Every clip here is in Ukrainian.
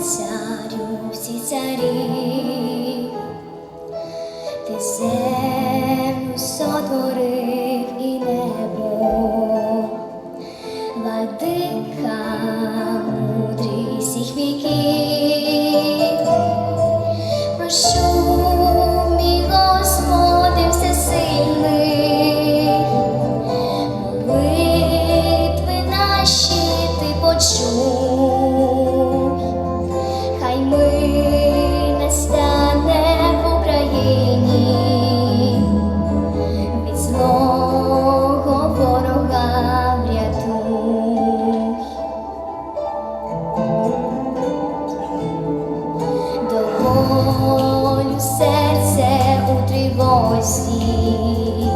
царю всі царі, ти землю сотворив і небо, тривозі,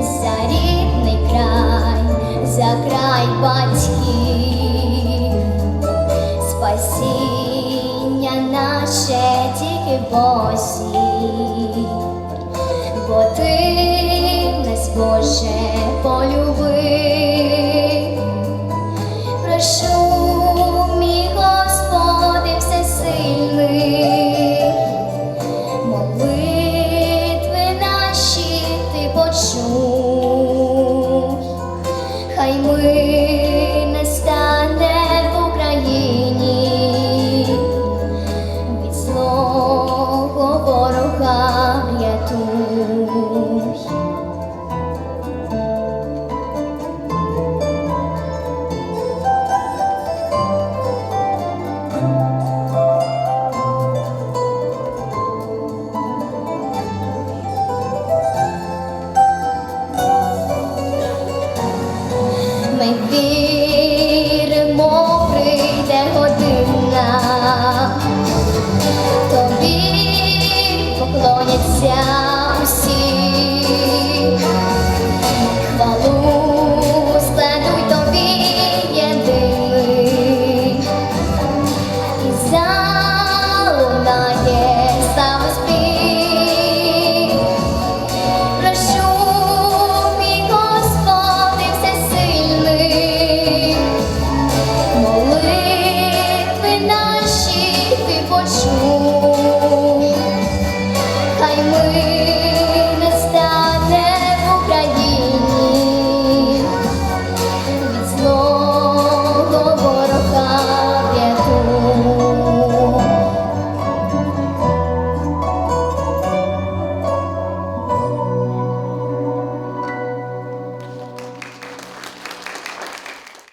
за рідний край, за край батьків, спасіння наше тільки Бозі, бо ти нас, Боже, полюбив. i'm mươi